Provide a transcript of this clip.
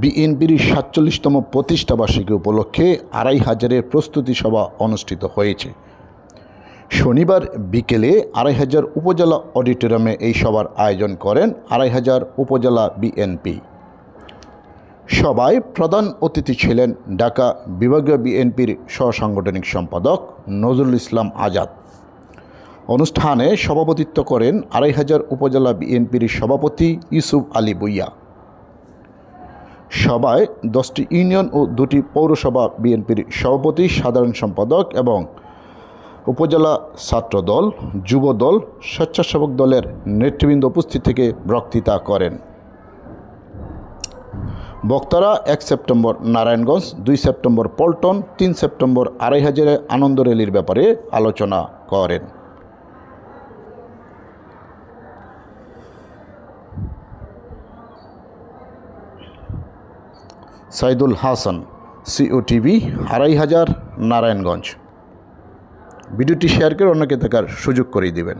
বিএনপির সাতচল্লিশতম প্রতিষ্ঠাবার্ষিকী উপলক্ষে আড়াই হাজারের প্রস্তুতি সভা অনুষ্ঠিত হয়েছে। শনিবার বিকেলে আড়াই হাজার উপজেলা অডিটোরিয়ামে এই সভার আয়োজন করেন আড়াই হাজার উপজেলা বিএনপি। সভায় প্রধান অতিথি ছিলেন ঢাকা বিভাগীয় বিএনপির সহসাংগঠনিক সম্পাদক নজরুল ইসলাম আজাদ। অনুষ্ঠানে সভাপতিত্ব করেন আড়াই হাজার উপজেলা বিএনপির সভাপতি ইউসুফ আলী বুইয়া সভায় দশটি ইউনিয়ন ও দুটি পৌরসভা বিএনপির সভাপতি, সাধারণ সম্পাদক এবং উপজেলা ছাত্রদল, যুবদল, স্বেচ্ছাসেবক দলের নেতৃবৃন্দ উপস্থিত থেকে বক্তৃতা করেন। বক্তারা এক সেপ্টেম্বর নারায়ণগঞ্জ, দুই সেপ্টেম্বর পল্টন, তিন সেপ্টেম্বর আড়াই হাজারে আনন্দ র্যালির ব্যাপারে আলোচনা করেন। সাইদুল হাসান সিও টিভি আড়াই হাজার নারায়ণগঞ্জ। ভিডিওটি শেয়ার করে অন্যকে দেখার সুযোগ করে দিবেন।